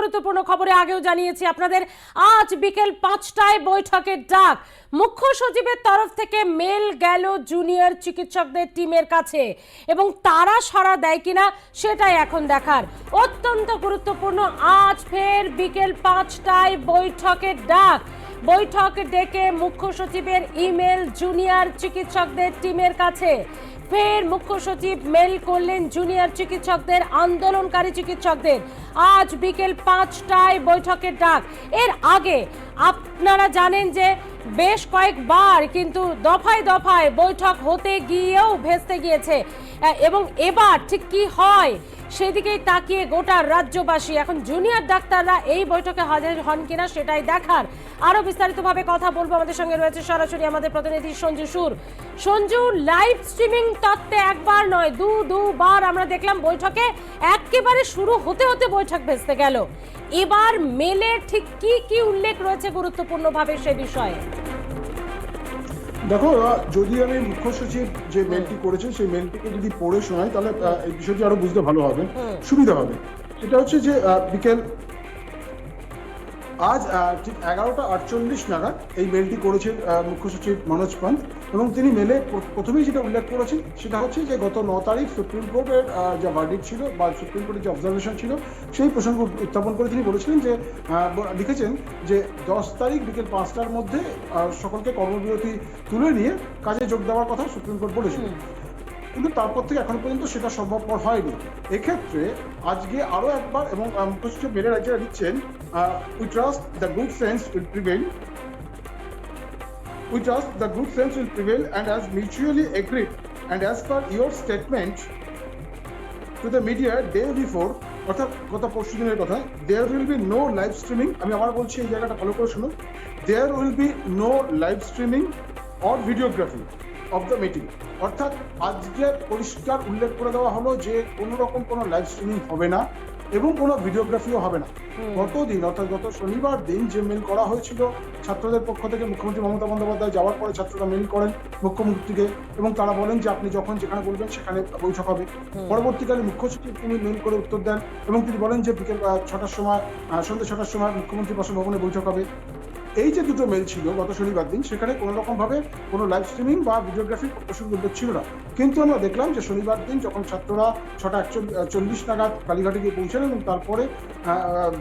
গুরুত্বপূর্ণ খবরে আগেও জানিয়েছি, আপনাদের আজ বিকেল পাঁচটায় বৈঠকের ডাক। মুখ্য সচিবের তরফ থেকে মেল গেল জুনিয়র চিকিৎসকদের টিমের কাছে, এবং তারা সাড়া দেয় কিনা সেটাই এখন দেখার। অত্যন্ত গুরুত্বপূর্ণ, আজ ফের বিকেল পাঁচটায় বৈঠকের ডাক। বৈঠক ডেকে মুখ্য সচিবের ইমেল জুনিয়র চিকিৎসকদের টিমের কাছে। ফের মুখ্য সচিব মেল করলেন জুনিয়র চিকিৎসকদের, আন্দোলনকারী চিকিৎসকদের। আজ বিকেল পাঁচটায় বৈঠকের ডাক। এর আগে আপনারা জানেন যে বেশ কয়েকবার কিন্তু দফায় দফায় বৈঠক হতে গিয়েও ভেস্তে গিয়েছে। এবং এবার ঠিক কি হয়? সেদিকেই তাকিয়ে গোটা রাজ্যবাসী, এখন জুনিয়র ডাক্তাররা এই বৈঠকে হাজির হন কিনা সেটাই দেখার আরও বিস্তারিতভাবে কথা বলব আমাদের সঙ্গে রয়েছে সরাসরি আমাদের প্রতিনিধি সঞ্জু সুর। সঞ্জু লাইভ স্ট্রিমিং তত্ত্বে একবার নয়, দু, দুবার আমরা দেখলাম বৈঠকে একেবারে শুরু হতে হতে বৈঠক ভেস্তে গেল। এবার মেলে ঠিক কি কি উল্লেখ রয়েছে গুরুত্বপূর্ণভাবে সে বিষয়ে? দেখো যদি আমি মুখ্য সচিব যে মেলটি করেছেন সেই মেলটিকে যদি পড়ে শোনাই তাহলে এই বিষয়টি আরও বুঝতে ভালো হবে সুবিধা হবে। এটা হচ্ছে যে বিকেল আজ ঠিক এগারোটা আটচল্লিশ নাগাদ এই মেলটি করেছেন মুখ্য সচিব মনোজ পান্ত এবং তিনি মেলে প্রথমেই যেটা উল্লেখ করেছেন সেটা হচ্ছে যে গত ন তারিখ সুপ্রিম কোর্টের যা ভার্ডিক ছিল বা সুপ্রিম কোর্টের যে অবজারভেশন ছিল সেই প্রসঙ্গ উত্থাপন করে তিনি বলেছিলেন যে লিখেছেন যে দশ তারিখ বিকেল পাঁচটার মধ্যে সকলকে কর্মবিরতি তুলে নিয়ে কাজে যোগ দেওয়ার কথা সুপ্রিম কোর্ট বলেছিল। কিন্তু তারপর থেকে এখন পর্যন্ত সেটা সম্ভবপর হয়নি। এক্ষেত্রে আজকে আরও একবার এবং মুখ্য মেরে রাজ্যরা দিচ্ছেন we trust the good sense will prevail We trust the good sense will prevail and as mutually agreed and as per your statement to the media day before, অর্থাৎ গত পরশু দিনের কথা there will be no live streaming আমি আবার বলছি এই জায়গাটা ফলো করে শুনুন। There will be no live streaming or videography of the meeting অর্থাৎ আজকে পরিষ্কার উল্লেখ করে দেওয়া হলো যে কোনো রকম কোনো লাইভ স্ট্রিমিং হবে না এবং কোনো ভিডিওগ্রাফিও হবে না। গতদিন অর্থাৎ গত শনিবার দিন যে মেল করা হয়েছিল ছাত্রদের পক্ষ থেকে মুখ্যমন্ত্রী মমতা বন্দ্যোপাধ্যায় যাওয়ার পরে ছাত্ররা মেল করেন মুখ্যমন্ত্রীকে এবং তারা বলেন যে আপনি যখন যেখানে বলবেন সেখানে বৈঠক হবে। পরবর্তীকালে মুখ্য সচিব তিনি মেল করে উত্তর দেন এবং তিনি বলেন যে বিকেল ছটার সময় সন্ধ্যে ছটার সময় মুখ্যমন্ত্রী বাসভবনে বৈঠক হবে। এই যে দুটো মেল ছিল গত শনিবার দিন, সেখানে কোনো রকম ভাবে কোনো লাইভ স্ট্রিমিং বা ভিডিওগ্রাফির উল্লেখ ছিল না। কিন্তু আমরা দেখলাম যে শনিবার দিন যখন ছাত্ররা ছটা চল্লিশ নাগাদ কালীঘাটে গিয়ে পৌঁছান এবং তারপরে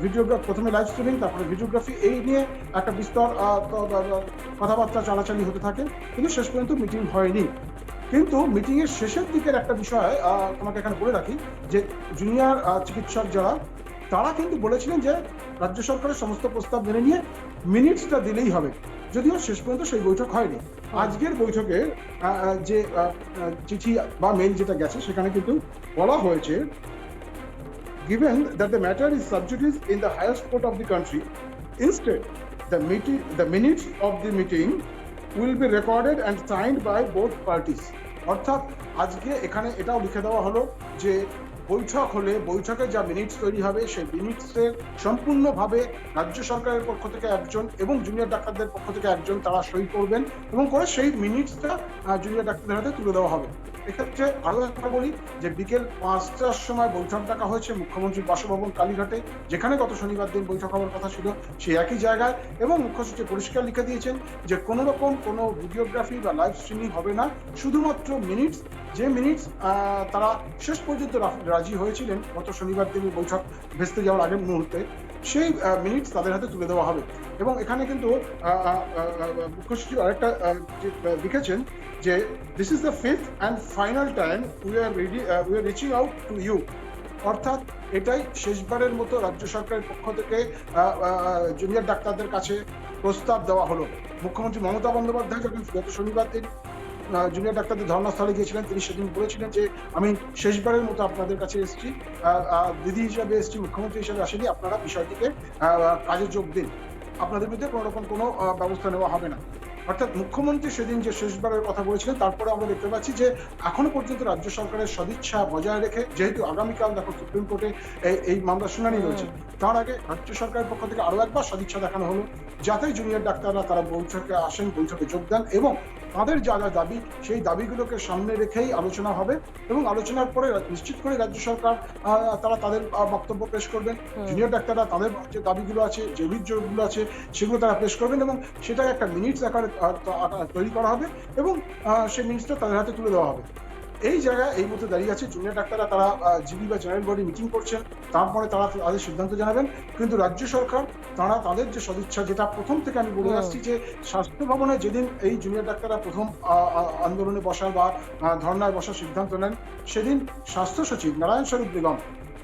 ভিডিওগ্রাফ প্রথমে লাইভ স্ট্রিমিং তারপরে ভিডিওগ্রাফি এই নিয়ে একটা বিস্তর কথাবার্তা চালাচালি হতে থাকে। কিন্তু শেষ পর্যন্ত মিটিং হয়নি। কিন্তু মিটিংয়ের শেষের দিকের একটা বিষয় তোমাকে এখানে বলে রাখি যে জুনিয়র চিকিৎসক যারা তারা কিন্তু বলেছিলেন যে রাজ্য সরকারের সমস্ত প্রস্তাব মেনে নিয়ে মিনিটসটা দিলেই হবে। যদিও শেষ পর্যন্ত সেই বৈঠক হয়নি। আজকের বৈঠকে যে চিঠি বা মেইল যেটা গেছে, সেখানে কিন্তু বলা হয়েছে given that the matter is sub judice in the highest court of the country instead the meeting the minutes of the meeting will be recorded and signed by both parties অর্থাৎ, আজকে এখানে এটাও লিখে দেওয়া হলো যে বৈঠক হলে বৈঠকে যা মিনিটস তৈরি হবে, সেই মিনিটসের সম্পূর্ণভাবে রাজ্য সরকারের পক্ষ থেকে একজন এবং জুনিয়র ডাক্তারদের পক্ষ থেকে একজন তারা সই করবেন এবং করে সেই মিনিটসটা জুনিয়র ডাক্তারদের হাতে তুলে দেওয়া হবে। এক্ষেত্রে আরও একবার বলি যে বিকেল পাঁচটার সময় বৈঠক ডাকা হয়েছে মুখ্যমন্ত্রীর বাসভবন কালীঘাটে, যেখানে গত শনিবার দিন বৈঠক হওয়ার কথা ছিল সেই একই জায়গায় এবং মুখ্য সচিব পরিষ্কার লিখে দিয়েছেন যে কোনো রকম কোনো ভিডিওগ্রাফি বা লাইভ স্ট্রিমিং হবে না, শুধুমাত্র মিনিটস, যে মিনিটস তারা শেষ পর্যন্ত রাজি হয়েছিলেন গত শনিবার দিন বৈঠক ভেস্তে যাওয়ার আগের মুহূর্তে। সেই মিনিটস তাদের হাতে তুলে দেওয়া হবে। এবং এখানে কিন্তু মুখ্য সচিব আরেকটা লিখেছেন যে this is the fifth and final time we are ready we are reaching out to you অর্থাৎ, এটাই শেষবারের মতো রাজ্য সরকারের পক্ষ থেকে জুনিয়র ডাক্তারদের কাছে প্রস্তাব দেওয়া হলো। মুখ্যমন্ত্রী মমতা বন্দ্যোপাধ্যায় যখন গত শনিবার জুনিয়র ডাক্তারদের ধর্নাস্থলে গিয়েছিলেন তিনি সেদিন বলেছিলেন যে আমি শেষবারের মতো আপনাদের কাছে এসেছি। দিদি হিসাবে এসেছি মুখ্যমন্ত্রী হিসাবে আসেনি। আপনারা বিষয়টিকে কাজে যোগ দিন। আপনাদের বিরুদ্ধে কোনো রকম কোনো ব্যবস্থা নেওয়া হবে না। অর্থাৎ মুখ্যমন্ত্রী সেদিন যে শেষবারের কথা বলেছিলেন তারপরে আমরা দেখতে পাচ্ছি যে এখনও পর্যন্ত রাজ্য সরকারের সদিচ্ছা বজায় রেখে যেহেতু আগামীকাল দেখো সুপ্রিম কোর্টে এই- এই মামলা শুনানি রয়েছে তার আগে রাজ্য সরকারের পক্ষ থেকে আরও একবার সদিচ্ছা দেখানো হলো যাতে জুনিয়র ডাক্তাররা তারা বৈঠকে আসেন বৈঠকে যোগ দেন এবং তাদের যা যা দাবি সেই দাবিগুলোকে সামনে রেখেই আলোচনা হবে এবং আলোচনার পরে নিশ্চিত করে রাজ্য সরকার তারা তাদের বক্তব্য পেশ করবেন। জুনিয়র ডাক্তাররা তাদের যে দাবিগুলো আছে যে অভিযোগগুলো আছে সেগুলো তারা পেশ করবেন এবং সেটাকে একটা মিনিটস আকারে তৈরি করা হবে এবং সেই মিনিটসটা তাদের হাতে তুলে দেওয়া হবে। এই জায়গায় এই মুহূর্তে দাঁড়িয়ে আছে জুনিয়র ডাক্তাররা। তারা জিবি বা জেনারেল বডি মিটিং করছেন তারপরে তারা তাদের সিদ্ধান্ত জানাবেন। কিন্তু রাজ্য সরকার তারা তাদের যে সদিচ্ছা যেটা প্রথম থেকে আমি বলে আসছি যে স্বাস্থ্য ভবনে যেদিন এই জুনিয়র ডাক্তাররা প্রথম আন্দোলনে বসার বা ধর্নায় বসার সিদ্ধান্ত নেন সেদিন স্বাস্থ্য সচিব নারায়ণ স্বরূপ বেগম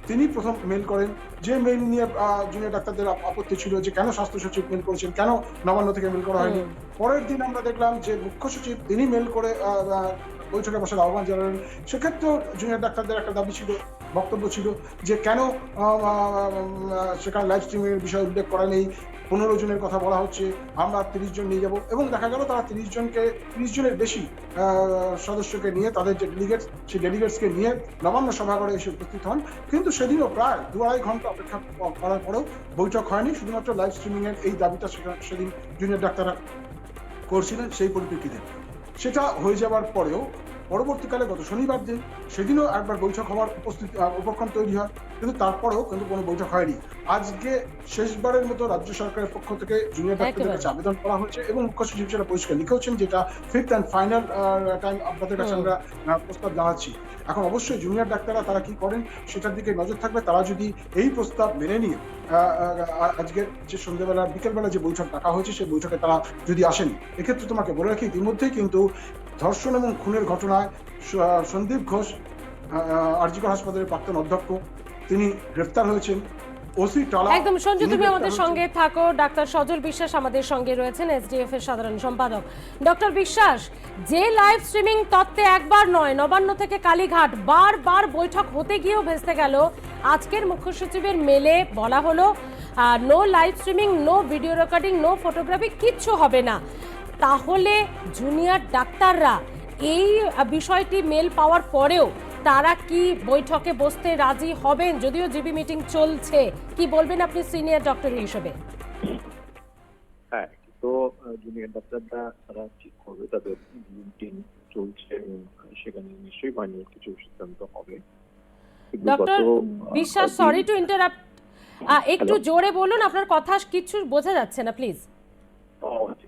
তিনি প্রথম মেল করেন যে মেল নিয়ে জুনিয়র ডাক্তারদের আপত্তি ছিল যে কেন স্বাস্থ্য সচিব মেল করেছেন কেন নবান্ন থেকে মেল করা হয়নি। পরের দিন আমরা দেখলাম যে মুখ্য সচিব তিনি মেল করে বৈঠকে বসার আহ্বান জানালেন সেক্ষেত্রেও জুনিয়র ডাক্তারদের একটা দাবি ছিল, বক্তব্য ছিল যে কেন সেখানে লাইভ স্ট্রিমিং এর বিষয়ে উল্লেখ করা নেই। পনেরো জনের কথা বলা হচ্ছে, আমরা তিরিশ জন নিয়ে যাব। এবং দেখা গেল তারা তিরিশ জনকে, তিরিশ জনের বেশি সদস্যকে নিয়ে তাদের যে ডেলিগেটস সেই ডেলিগেটসকে নিয়ে নবান্ন সভাঘরে এসে উপস্থিত হন। কিন্তু সেদিনও প্রায় দু আড়াই ঘণ্টা অপেক্ষা করার পরেও বৈঠক হয়নি। শুধুমাত্র লাইভ স্ট্রিমিং এর এই দাবিটা সেদিন জুনিয়র ডাক্তাররা করছিলেন সেই পরিপ্রেক্ষিতে। সেটা হয়ে যাওয়ার পরেও পরবর্তীকালে গত শনিবার দিন সেদিনও একবার বৈঠক হওয়ার উপস্থিতি উপক্রম তৈরি হয় কিন্তু তারপরেও কিন্তু কোনো বৈঠক হয়নি। আজকে শেষবারের মতো রাজ্য সরকারের পক্ষ থেকে জুনিয়র ডাক্তারদের কাছে আবেদন করা হয়েছে এবং মুখ্য সচিব সেটা পরিষ্কার লিখেওছেন যেটা ফিফথ অ্যান্ড ফাইনাল টাইম আপনাদের কাছে আমরা প্রস্তাব জানাচ্ছি। এখন অবশ্যই জুনিয়র ডাক্তাররা তারা কি করেন সেটার দিকে নজর থাকবে। তারা যদি এই প্রস্তাব মেনে নিয়ে আহ, আহ, যে সন্ধ্যেবেলা বিকেলবেলা যে বৈঠক ডাকা হয়েছে সেই বৈঠকে তারা যদি আসেন এক্ষেত্রে তোমাকে বলে রাখি ইতিমধ্যেই কিন্তু ধর্ষণ এবং খুনের ঘটনায় সন্দীপ ঘোষ আরজিকর হাসপাতালের প্রাক্তন অধ্যক্ষ তিনি গ্রেফতার হয়েছেন। ওসি টালা একদম সঞ্জু তিনি তুমি আমাদের সঙ্গে থাকো। ডাক্তার সজল বিশ্বাস আমাদের সঙ্গে রয়েছেন এসডিএফ এর সাধারণ সম্পাদক। ডক্টর বিশ্বাস যে লাইভ স্ট্রিমিং তত্ত্বে একবার নয় নবান্ন থেকে কালীঘাট বারবার বৈঠক হতে গিয়েও ভেস্তে গেল। আজকের মুখ্য সচিবের মেলে বলা হলো no live streaming no video recording no photography কিচ্ছু হবে না। তাহলে জুনিয়র ডাক্তাররা এই বিষয়টি মেল পাওয়ার পরেও তারা কি বৈঠকে বসতে রাজি হবেন? যদিও জিবি মিটিং চলছে। কি বলবেন আপনি সিনিয়র ডক্টর হিসেবে? হ্যাঁ তো জুনিয়র ডাক্তাররা তারা ঠিক করবে তাদের মিটিং চলছে সেখানে নিশ্চয়ই ফাইনাল কিছু সিদ্ধান্ত হবে। ডক্টর বিশ্বাস সরি টু ইন্টারাপ্ট একটু জোরে বলুন আপনার কথা কিছু বোঝা যাচ্ছে না প্লিজ ও, আচ্ছা,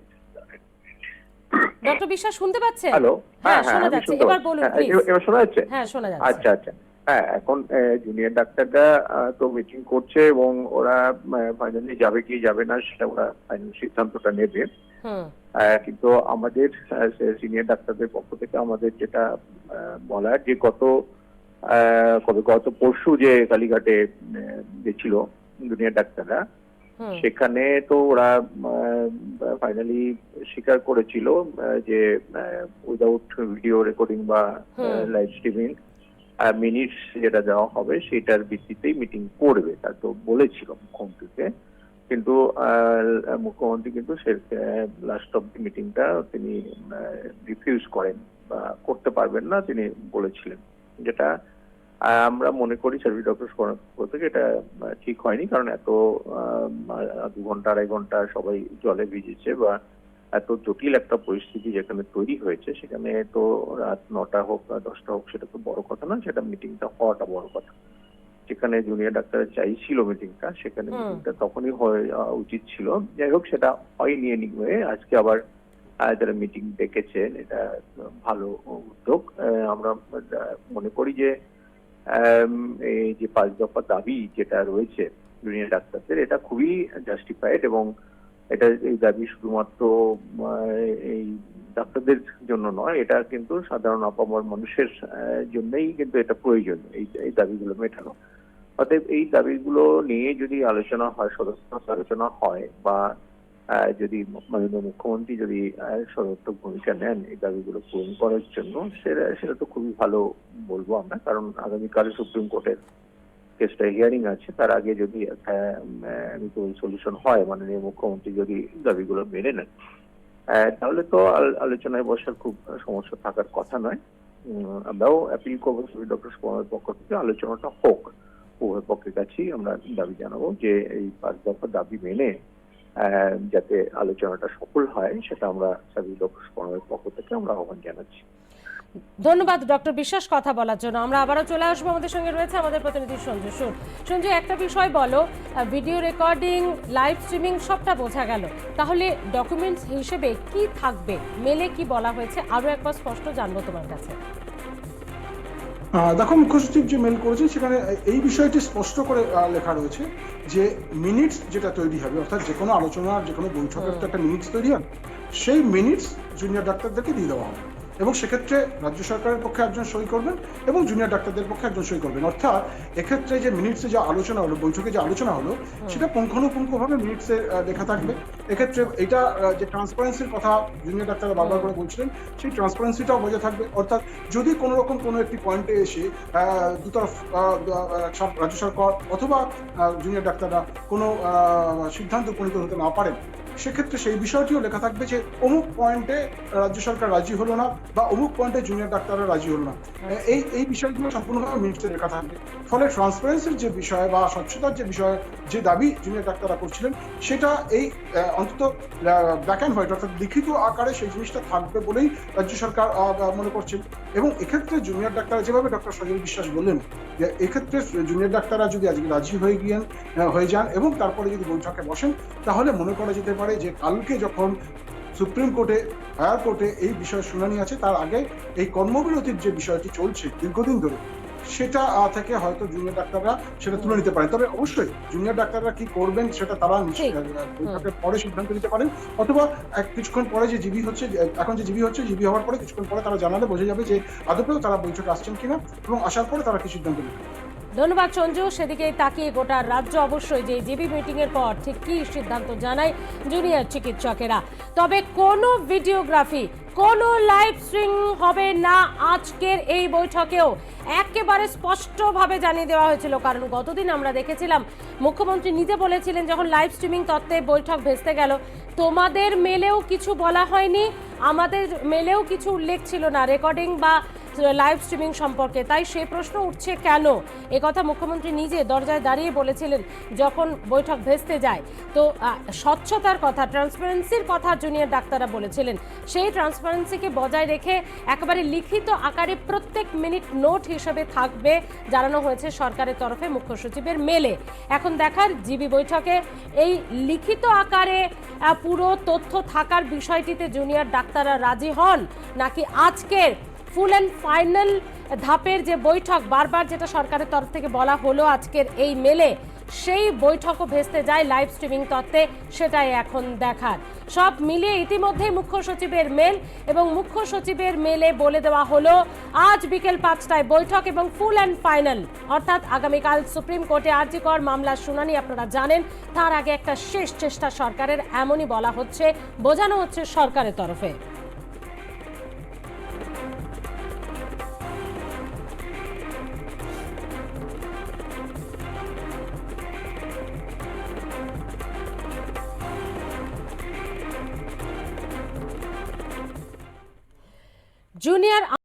ডক্টর বিশ্বাস শুনতে পাচ্ছেন? হ্যালো হ্যাঁ শোনা আমি যাচ্ছে। এবার বলুন হ্যাঁ, প্লিজ এবার- এবার শোনা যাচ্ছে? হ্যাঁ শোনা যাচ্ছে। আচ্ছা আচ্ছা। হ্যাঁ এখন জুনিয়র ডাক্তাররা তো মিটিং করছে এবং ওরা ফাইনালি যাবে কি যাবে না সেটা ওরা ফাইনাল সিদ্ধান্তটা নেবে। কিন্তু আমাদের সিনিয়র ডাক্তারদের পক্ষ থেকে আমাদের যেটা বলার যে গত কবে গত পরশু যে কালীঘাটে গেছিল জুনিয়র ডাক্তাররা সেখানে তো ওরা ফাইনালি স্বীকার করেছিল যে উইদাউট ভিডিও রেকর্ডিং বা লাইভ স্ট্রিমিং মিনিটস যেটা দেওয়া হবে সেটার ভিত্তিতেই মিটিং করবে তা তো বলেছিল মুখ্যমন্ত্রীকে। কিন্তু আহ, মুখ্যমন্ত্রী কিন্তু সে লাস্ট অফ দি মিটিংটা তিনি রিফিউজ করেন বা করতে পারবেন না তিনি বলেছিলেন। যেটা আমরা মনে করি সার্ভিস ডক্টর থেকে এটা ঠিক হয়নি কারণ এত দু ঘণ্টা আড়াই ঘণ্টা সবাই জলে ভিজেছে বা এত জটিল একটা পরিস্থিতি যেখানে তৈরি হয়েছে সেখানে তো রাত নটা হোক বা দশটা হোক সেটা তো বড় কথা না সেটা মিটিংটা হওয়াটা বড় কথা। যেখানে জুনিয়র ডাক্তার চাইছিল মিটিংটা সেখানে মিটিংটা তখনই হয়ে উচিত ছিল। যাই হোক সেটা হয়নি নিয়ে আজকে আবার যারা মিটিং ডেকেছেন এটা ভালো উদ্যোগ। আমরা মনে করি যে এই যে পাঁচ দফা দাবি যেটা রয়েছে জুনিয়র ডাক্তারদের, এটা খুবই জাস্টিফাইড এবং এটা এই দাবি শুধুমাত্র এই ডাক্তারদের জন্য নয়, এটা কিন্তু সাধারণ আপামর মানুষের জন্যই কিন্তু এটা প্রয়োজন এই এই দাবিগুলো মেটানো। অতএব এই দাবিগুলো নিয়ে যদি আলোচনা হয়, সদস্য আলোচনা হয় বা যদি মাননীয় মুখ্যমন্ত্রী যদি সদর্থক ভূমিকা নেন এই দাবিগুলো পূরণ করার জন্য, সেটা সেটা তো খুবই ভালো বলব আমরা, কারণ আগামীকাল সুপ্রিম কোর্টের কেসটা হিয়ারিং আছে, তার আগে যদি সলিউশন হয়, মাননীয় মুখ্যমন্ত্রী যদি দাবিগুলো মেনে নেন। তাহলে তো আলোচনায় বসার খুব সমস্যা থাকার কথা নয়। আমরাও অ্যাপিল করব ডক্টর সুকুমারের পক্ষ থেকে, আলোচনাটা হোক। উভয় পক্ষের কাছেই আমরা দাবি জানাব যে এই পাঁচ দফা দাবি মেনে যাতে আলোচনাটা সফল হয়, সেটা আমরা সাবি লোক ফোরামের পক্ষ থেকে আমরা আহ্বান জানাচ্ছি। ধন্যবাদ, ডক্টর বিশ্বাস কথা বলার জন্য। আমরা আবারও চলে আসব। আমাদের সঙ্গে রয়েছে আমাদের প্রতিনিধি সঞ্জু সুর। সঞ্জু, একটা বিষয় বলো ভিডিও রেকর্ডিং লাইভ স্ট্রিমিং সবটা বোঝা গেল। তাহলে ডকুমেন্টস হিসেবে কি থাকবে? মেলে কি বলা হয়েছে? আরও একবার স্পষ্ট জানব তোমার কাছে। দেখো মুখ্যসচিব যে মেল করেছেন সেখানে এই বিষয়টি স্পষ্ট করে লেখা রয়েছে যে মিনিটস যেটা তৈরি হবে, অর্থাৎ যে কোনো আলোচনার যে কোনো বৈঠকের তো একটা মিনিটস তৈরি হবে, সেই মিনিটস জুনিয়র ডাক্তারদেরকে দিয়ে দেওয়া হবে। এবং সেক্ষেত্রে রাজ্য সরকারের পক্ষে একজন সই করবেন এবং জুনিয়র ডাক্তারদের পক্ষে একজন সই করবেন। অর্থাৎ এক্ষেত্রে যে মিনিটসে যে আলোচনা হলো বৈঠকে যে আলোচনা হলো সেটা পুঙ্খানুপুঙ্খভাবে মিনিটসে দেখা থাকবে। এক্ষেত্রে এটা যে ট্রান্সপারেন্সির কথা জুনিয়র ডাক্তাররা বারবার করে বলছিলেন সেই ট্রান্সপারেন্সিটাও বজায় থাকবে। অর্থাৎ যদি কোনো রকম কোনো একটি পয়েন্টে এসে দুতরফ রাজ্য সরকার অথবা জুনিয়র ডাক্তাররা কোনো সিদ্ধান্ত উপনীত হতে না পারেন সেক্ষেত্রে সেই বিষয়টিও লেখা থাকবে যে অমুক পয়েন্টে রাজ্য সরকার রাজি হলো না বা অমুক পয়েন্টে জুনিয়র ডাক্তাররা রাজি হলো না। এই এই বিষয়গুলো সম্পূর্ণভাবে মিনিটসে লেখা থাকবে। ফলে ট্রান্সপারেন্সির যে বিষয় বা স্বচ্ছতার যে বিষয়, যে দাবি জুনিয়র ডাক্তাররা করছিলেন, সেটা এই অন্তত ব্ল্যাক অ্যান্ড হোয়াইট অর্থাৎ লিখিত আকারে সেই জিনিসটা থাকবে বলেই রাজ্য সরকার মনে করছেন। এবং এক্ষেত্রে জুনিয়র ডাক্তার যেভাবে ডক্টর সজল বিশ্বাস বললেন, যে এক্ষেত্রে জুনিয়র ডাক্তাররা যদি আজকে রাজি হয়ে গিয়েন হয়ে যান এবং তারপরে যদি বৈঠকে বসেন, তাহলে মনে করা যেতে পারে যে কালকে যখন সুপ্রিম কোর্টে হায়ার কোর্টে এই বিষয়ে শুনানি আছে তার আগে এই কর্মবিরতির যে বিষয়টি চলছে দীর্ঘদিন ধরে সেটা থেকে হয়তো জুনিয়র ডাক্তাররা সেটা তুলে নিতে পারেন। তবে অবশ্যই জুনিয়র ডাক্তাররা কি করবেন সেটা তারা বৈঠকের পরে সিদ্ধান্ত নিতে পারেন। অথবা এক কিছুক্ষণ পরে যে জিবি হচ্ছে এখন যে জিবি হচ্ছে জিবি হওয়ার পরে কিছুক্ষণ পরে তারা জানালে বোঝা যাবে যে আদপেও তারা বৈঠকে আসছেন কিনা এবং আসার পরে তারা কি সিদ্ধান্ত নেবেন ধন্যবাদ সঞ্জু। সেদিকেই তাকিয়ে গোটা রাজ্য অবশ্যই যে জিবি মিটিং এর পর ঠিক কি সিদ্ধান্ত জানায় জুনিয়র চিকিৎসকেরা। তবে কোনো ভিডিওগ্রাফি, কোনো লাইভ স্ট্রিম হবে না আজকের এই বৈঠকেও। একেবারে স্পষ্টভাবে জানিয়ে দেওয়া হয়েছিল, কারণ গতদিন আমরা দেখেছিলাম, মুখ্যমন্ত্রী নিজে বলেছিলেন যখন লাইভ স্ট্রিমিং তত্ত্বে বৈঠক ভেস্তে গেল, তোমাদের মেলেও কিছু বলা হয়নি, আমাদের মেলেও কিছু উল্লেখ ছিল না, রেকর্ডিং বা লাইভ স্ট্রিমিং সম্পর্কে। তাই সে প্রশ্ন উঠছে কেন? এ কথা মুখ্যমন্ত্রী নিজে দরজায় দাঁড়িয়ে বলেছিলেন যখন বৈঠক ভেস্তে যায়। তো স্বচ্ছতার কথা ট্রান্সপারেন্সির কথা জুনিয়র ডাক্তাররা বলেছিলেন। সেই ট্রান্সপারেন্সিকে বজায় রেখে একেবারে লিখিত আকারে প্রত্যেক মিনিট নোট হিসেবে থাকবে জানানো হয়েছে সরকারের তরফে মুখ্য সচিবের মেলে। এখন দেখার জিবি বৈঠকে এই লিখিত আকারে পুরো তথ্য থাকার বিষয়টিতে জুনিয়র ডাক্তাররা রাজি হন? নাকি আজকের ফুল অ্যান্ড ফাইনাল ধাপের যে বৈঠক, বারবার যেটা সরকারের তরফ থেকে বলা হলো আজকের এই মেলে, সেই বৈঠকও ভেস্তে যায় লাইভ স্ট্রিমিং তত্ত্বে, সেটাই এখন দেখার। সব মিলিয়ে ইতিমধ্যেই মুখ্য সচিবের মেল এবং মুখ্য সচিবের মেলে বলে দেওয়া হলো, আজ বিকেল পাঁচটায় বৈঠক এবং ফুল অ্যান্ড ফাইনাল, অর্থাৎ আগামীকাল সুপ্রিম কোর্টে আর্জিকর মামলার শুনানি, আপনারা জানেন, তার আগে একটা শেষ চেষ্টা সরকারের, এমনই বলা হচ্ছে, বোঝানো হচ্ছে সরকারের তরফে। জুনিয়র